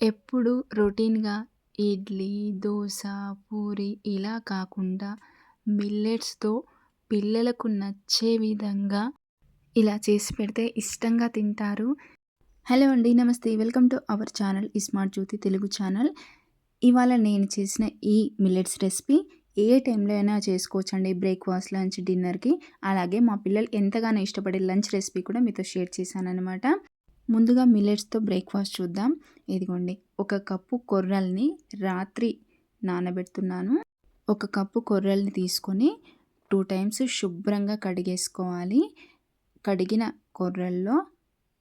ఎప్పుడు రొటీన్‌గా ఇడ్లీ, దోశ పూరి ఇలా కాకుండా మిల్లెట్స్‌తో పిల్లలకు నచ్చే విధంగా ఇలా చేసి పెడితే ఇష్టంగా తింటారు. హలో అండి. నమస్తే. Welcome to our channel smart Jyothi Telugu channel. ఇవాళ నేను చేసిన ఈ మిల్లెట్స్ రెసిపీ ఏ టైంలో అయినా చేసుకోవచ్చండి. బ్రేక్‌ఫాస్ట్, లంచ్, డిన్నర్‌కి. అలాగే మా పిల్లలు ఎంతగానో ఇష్టపడే లంచ్ రెసిపీ కూడా మీతో షేర్ చేశాననమాట. ముందుగా మిల్లెట్స్‌తో బ్రేక్‌ఫాస్ట్ చూద్దాం. ఇదిగోండి ఒక కప్పు కొర్రల్ని రాత్రి నానబెడుతున్నాను. ఒక కప్పు కొర్రల్ని తీసుకొని టూ టైమ్స్ శుభ్రంగా కడిగేసుకోవాలి. కడిగిన కొర్రల్లో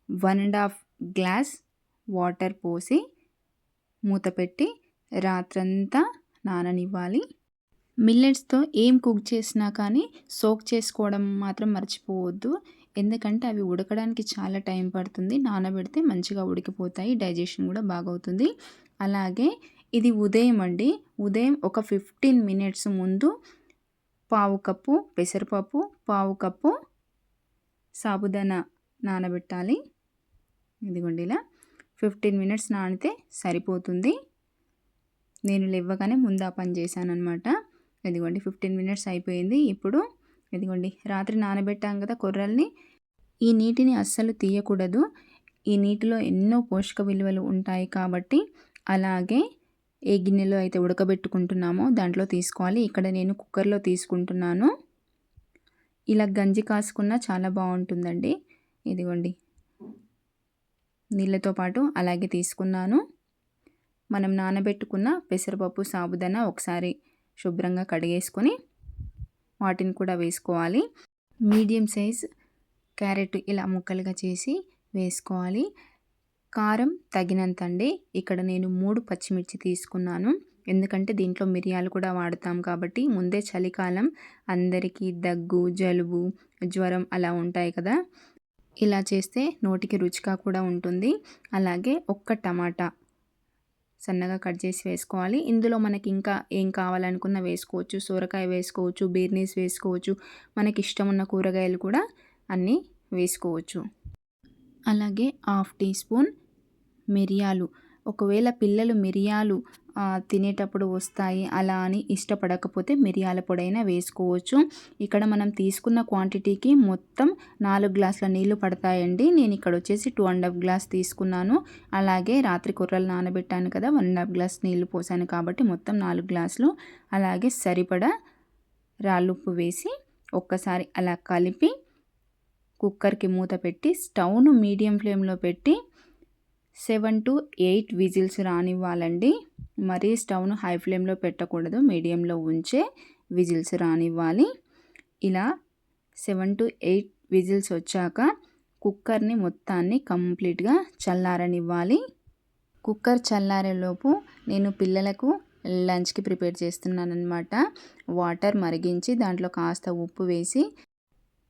one and half glass water పోసి మూత పెట్టి రాత్రంతా నాననివ్వాలి. మిల్లెట్స్‌తో ఏం కుక్ చేసినా కానీ సోక్ చేసుకోవడం మాత్రం మర్చిపోవద్దు. ఎందుకంటే అవి ఉడకడానికి చాలా టైం పడుతుంది. నానబెడితే మంచిగా ఉడికిపోతాయి. డైజెషన్ కూడా బాగవుతుంది. అలాగే ఇది ఉదయం అండి. ఉదయం ఒక ఫిఫ్టీన్ మినిట్స్ ముందు పావు కప్పు పెసరపప్పు, పావు కప్పు సాబుదానా నానబెట్టాలి. ఇదిగోండి ఇలా ఫిఫ్టీన్ మినిట్స్ నానితే సరిపోతుంది. నేను లేవగానే ముందు ఆ పని చేశానమాట ఇదిగోండి ఫిఫ్టీన్ మినిట్స్ అయిపోయింది. ఇప్పుడు ఇదిగోండి రాత్రి నానబెట్టాం కదా కొర్రల్ని ఈ నీటిని అస్సలు తీయకూడదు. ఈ నీటిలో ఎన్నో పోషక విలువలు ఉంటాయి కాబట్టి అలాగే ఏ గిన్నెలో అయితే ఉడకబెట్టుకుంటున్నామో దాంట్లో తీసుకోవాలి. ఇక్కడ నేను కుక్కర్‌లో తీసుకుంటున్నాను. ఇలా గంజి కాసుకున్నా చాలా బాగుంటుందండి. ఇదిగోండి. నీళ్ళతో పాటు అలాగే తీసుకున్నాను. మనం నానబెట్టుకున్న పెసరపప్పు, సాబుదానా ఒకసారి శుభ్రంగా కడిగేసుకొని వాటిని కూడా వేసుకోవాలి. మీడియం సైజ్ క్యారెట్ ఇలా ముక్కలుగా చేసి వేసుకోవాలి. కారం తగినంత అండి. ఇక్కడ నేను మూడు పచ్చిమిర్చి తీసుకున్నాను. ఎందుకంటే దీంట్లో మిరియాలు కూడా వాడతాం కాబట్టి ముందే చలికాలం అందరికీ దగ్గు, జలుబు, జ్వరం అలా ఉంటాయి కదా! ఇలా చేస్తే నోటికి రుచిగా కూడా ఉంటుంది. అలాగే ఒక్క టమాటా సన్నగా కట్ చేసి వేసుకోవాలి. ఇందులో మనకి ఇంకా ఏం కావాలనుకున్నా వేసుకోవచ్చు. సొరకాయ వేసుకోవచ్చు, బీర్నీస్ వేసుకోవచ్చు. మనకి ఇష్టం ఉన్న కూరగాయలు కూడా అన్నీ వేసుకోవచ్చు. అలాగే హాఫ్ టీ స్పూన్ మిరియాలు ఒకవేళ పిల్లలు మిరియాలు తినేటప్పుడు వస్తాయి అలా అని ఇష్టపడకపోతే మిరియాల పొడైనా వేసుకోవచ్చు. ఇక్కడ మనం తీసుకున్న క్వాంటిటీకి మొత్తం నాలుగు గ్లాసుల నీళ్ళు పడతాయండి. నేను ఇక్కడ వచ్చేసి టూ అండ్ హాఫ్ గ్లాస్ తీసుకున్నాను. అలాగే రాత్రి కుర్రలు నానబెట్టాను కదా వన్ అండ్ హాఫ్ గ్లాస్ నీళ్ళు పోసాను కాబట్టి మొత్తం నాలుగు గ్లాసులు అలాగే సరిపడా రాళ్ళుప్పు వేసి ఒక్కసారి అలా కలిపి కుక్కర్కి మూత పెట్టి స్టవ్ను మీడియం ఫ్లేమ్లో పెట్టి సెవెన్ టు ఎయిట్ విజిల్స్ రానివ్వాలండి. మరీ స్టవ్ను హై ఫ్లేమ్లో పెట్టకూడదు మీడియంలో ఉంచే విజిల్స్ రానివ్వాలి. ఇలా సెవెన్ టు ఎయిట్ విజిల్స్ వచ్చాక కుక్కర్ని మొత్తాన్ని కంప్లీట్గా చల్లారనివ్వాలి. కుక్కర్ చల్లారేలోపు నేను పిల్లలకు లంచ్కి ప్రిపేర్ చేస్తున్నాను అనమాట వాటర్ మరిగించి దాంట్లో కాస్త ఉప్పు వేసి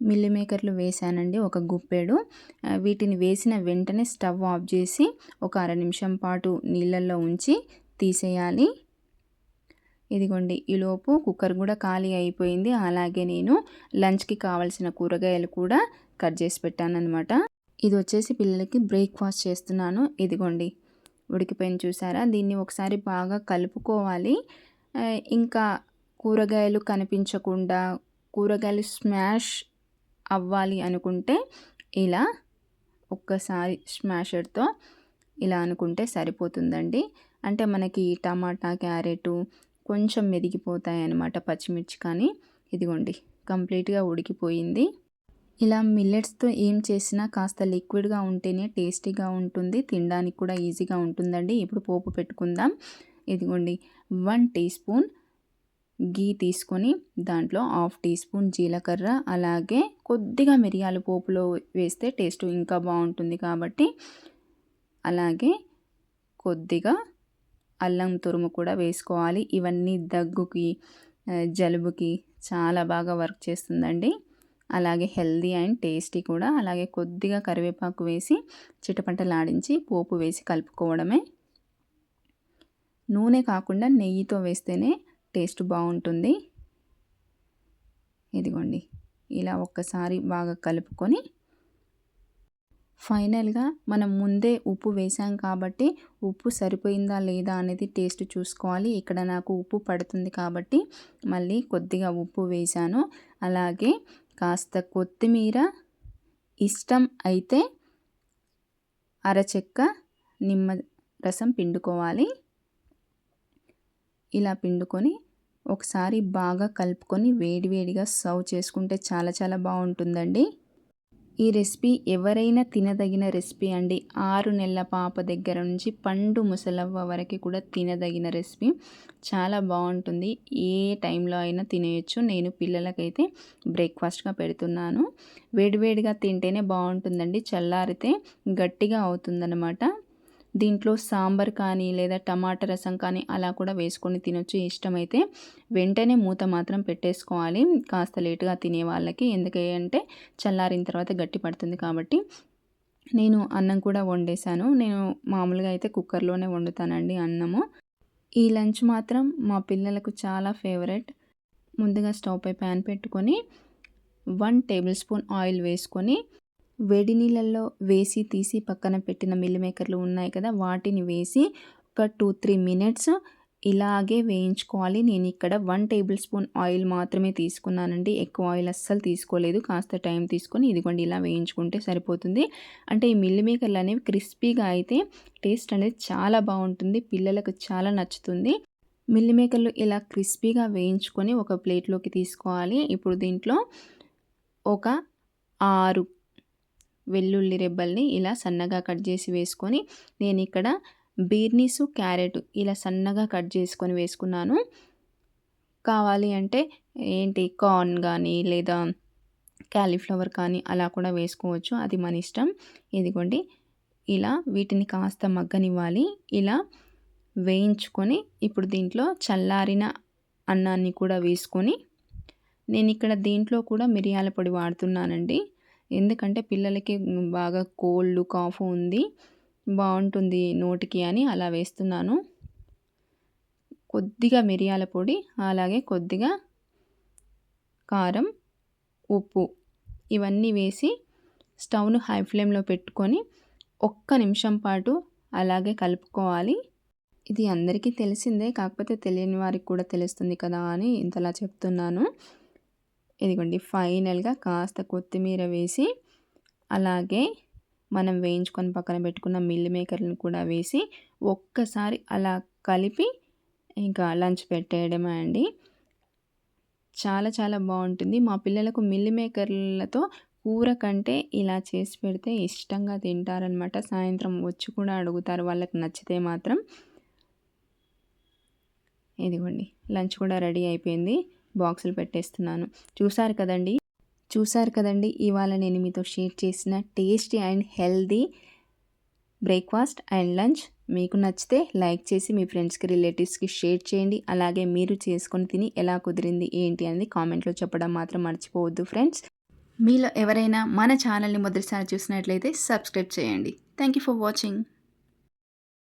మిల్లీ మేకర్లు వేసానండి ఒక గుప్పెడు. వీటిని వేసిన వెంటనే స్టవ్ ఆఫ్ చేసి ఒక అర నిమిషం పాటు నీళ్ళల్లో ఉంచి తీసేయాలి. ఇదిగోండి ఈలోపు కుక్కర్ కూడా ఖాళీ అయిపోయింది. అలాగే నేను లంచ్కి కావాల్సిన కూరగాయలు కూడా కట్ చేసి పెట్టానమాట ఇది వచ్చేసి పిల్లలకి బ్రేక్ఫాస్ట్ చేస్తున్నాను. ఇదిగోండి ఉడికిపోయిన చూసారా? దీన్ని ఒకసారి బాగా కలుపుకోవాలి. ఇంకా కూరగాయలు కనిపించకుండా కూరగాయలు స్మాష్ అవ్వాలి అనుకుంటే ఇలా ఒక్కసారి స్మాషర్తో ఇలా అనుకుంటే సరిపోతుందండి. అంటే మనకి టమాటా క్యారెట్ కొంచెం మెదిగిపోతాయి అన్నమాట పచ్చిమిర్చి కానీ. ఇదిగోండి కంప్లీట్గా ఉడికిపోయింది. ఇలా మిల్లెట్స్తో ఏం చేసినా కాస్త లిక్విడ్గా ఉంటేనే టేస్టీగా ఉంటుంది తినడానికి కూడా ఈజీగా ఉంటుందండి. ఇప్పుడు పోపు పెట్టుకుందాం. ఇదిగోండి వన్ టీ స్పూన్ గీ తీసుకొని దాంట్లో హాఫ్ టీ స్పూన్ జీలకర్ర అలాగే కొద్దిగా మిరియాల పోపులో వేస్తే టేస్ట్ ఇంకా బాగుంటుంది కాబట్టి అలాగే కొద్దిగా అల్లం తురుము కూడా వేసుకోవాలి. ఇవన్నీ దగ్గుకి జలుబుకి చాలా బాగా వర్క్ చేస్తుందండి. అలాగే హెల్దీ అండ్ టేస్టీ కూడా. అలాగే కొద్దిగా కరివేపాకు వేసి చిటపంటలాడించి పోపు వేసి కలుపుకోవడమే. నూనె కాకుండా నెయ్యితో వేస్తేనే టేస్ట్ బాగుంటుంది. ఇదిగోండి ఇలా ఒక్కసారి బాగా కలుపుకొని ఫైనల్గా మనం ముందే ఉప్పు వేసాం కాబట్టి ఉప్పు సరిపోయిందా లేదా అనేది టేస్ట్ చూసుకోవాలి. ఇక్కడ నాకు ఉప్పు పడుతుంది కాబట్టి మళ్ళీ కొద్దిగా ఉప్పు వేసాను. అలాగే కాస్త కొత్తిమీర ఇష్టం అయితే అరచెక్క నిమ్మ రసం పిండుకోవాలి. ఇలా పిండుకొని ఒకసారి బాగా కలుపుకొని వేడివేడిగా సర్వ్ చేసుకుంటే చాలా చాలా బాగుంటుందండి. ఈ రెసిపీ ఎవరైనా తినదగిన రెసిపీ అండి. ఆరు నెలల పాప దగ్గర నుంచి పండు ముసలవ్వ వరకు కూడా తినదగిన రెసిపీ. చాలా బాగుంటుంది. ఏ టైంలో అయినా తినేయచ్చు. నేను పిల్లలకైతే బ్రేక్ఫాస్ట్గా పెడుతున్నాను. వేడివేడిగా తింటేనే బాగుంటుందండి. చల్లారితే గట్టిగా అవుతుందన్నమాట. దీంట్లో సాంబార్ కానీ లేదా టమాటా రసం కానీ అలా కూడా వేసుకొని తినొచ్చు. ఇష్టమైతే వెంటనే మూత మాత్రం పెట్టేసుకోవాలి. కాస్త లేటుగా తినే వాళ్ళకి. ఎందుకంటే చల్లారిన తర్వాత గట్టి పడుతుంది కాబట్టి నేను అన్నం కూడా వండేసాను నేను మామూలుగా అయితే కుక్కర్లోనే వండుతానండి అన్నము. ఈ లంచ్ మాత్రం మా పిల్లలకు చాలా ఫేవరెట్. ముందుగా స్టవ్ పై ప్యాన్ పెట్టుకొని వన్ టేబుల్ స్పూన్ ఆయిల్ వేసుకొని వేడి నీళ్ళల్లో వేసి తీసి పక్కన పెట్టిన మిల్ మేకర్లు ఉన్నాయి కదా వాటిని వేసి ఒక టూ త్రీ మినిట్స్ ఇలాగే వేయించుకోవాలి. నేను ఇక్కడ వన్ టేబుల్ స్పూన్ ఆయిల్ మాత్రమే తీసుకున్నానండి. ఎక్కువ ఆయిల్ అస్సలు తీసుకోలేదు. కాస్త టైం తీసుకొని ఇదిగోండి ఇలా వేయించుకుంటే సరిపోతుంది. అంటే ఈ మిల్లి మేకర్లు అనేవి క్రిస్పీగా అయితే టేస్ట్ అనేది చాలా బాగుంటుంది. పిల్లలకు చాలా నచ్చుతుంది. మిల్లి మేకర్లు ఇలా క్రిస్పీగా వేయించుకొని ఒక ప్లేట్లోకి తీసుకోవాలి. ఇప్పుడు దీంట్లో ఒక ఆరు వెల్లుల్లి రెబ్బల్ని ఇలా సన్నగా కట్ చేసి వేసుకొని నేను ఇక్కడ బీర్నీసు క్యారెట్ ఇలా సన్నగా కట్ చేసుకొని వేసుకున్నాను. కావాలి అంటే ఏంటి? కార్న్ కానీ లేదా క్యాలీఫ్లవర్ కానీ అలా కూడా వేసుకోవచ్చు. అది మన ఇష్టం. ఇదిగోండి. ఇలా వీటిని కాస్త మగ్గనివ్వాలి. ఇలా వేయించుకొని ఇప్పుడు దీంట్లో చల్లారిన అన్నాన్ని కూడా వేసుకొని నేను ఇక్కడ దీంట్లో కూడా మిరియాల పొడి వాడుతున్నానండి. ఎందుకంటే పిల్లలకి బాగా కోల్డ్ కాఫ్ ఉంది. బాగుంటుంది నోటికి అని అలా వేస్తున్నాను. కొద్దిగా మిరియాల పొడి అలాగే కొద్దిగా కారం ఉప్పు ఇవన్నీ వేసి స్టవ్ను హై ఫ్లేమ్లో పెట్టుకొని ఒక్క నిమిషం పాటు అలాగే కలుపుకోవాలి. ఇది అందరికీ తెలిసిందే కాకపోతే తెలియని వారికి కూడా తెలుస్తుంది కదా అని ఇంతలా చెప్తున్నాను. ఇదిగోండి ఫైనల్గా కాస్త కొత్తిమీర వేసి అలాగే మనం వేయించుకొని పక్కన పెట్టుకున్న మిల్ మేకర్లను కూడా వేసి ఒక్కసారి అలా కలిపి ఇంకా లంచ్ పెట్టేయడమే అండి. చాలా చాలా బాగుంటుంది. మా పిల్లలకు మిల్ మేకర్లతో కూర కంటే ఇలా చేసి పెడితే ఇష్టంగా తింటారనమాట సాయంత్రం వచ్చి కూడా అడుగుతారు వాళ్ళకి నచ్చితే మాత్రం. ఇదిగోండి లంచ్ కూడా రెడీ అయిపోయింది. బాక్సులు పెట్టేస్తున్నాను. చూసారు కదండి? చూసారు కదండి? ఇవాళ నేను మీతో షేర్ చేసిన tasty and healthy breakfast and lunch. మీకు నచ్చితే లైక్ చేసి మీ ఫ్రెండ్స్కి రిలేటివ్స్కి షేర్ చేయండి. అలాగే మీరు చేసుకొని తిని ఎలా కుదిరింది ఏంటి అనేది కామెంట్లో చెప్పడం మాత్రం మర్చిపోవద్దు ఫ్రెండ్స్. మీలో ఎవరైనా మన ఛానల్ని మొదటిసారి చూసినట్లయితే సబ్స్క్రైబ్ చేయండి. Thank you for watching.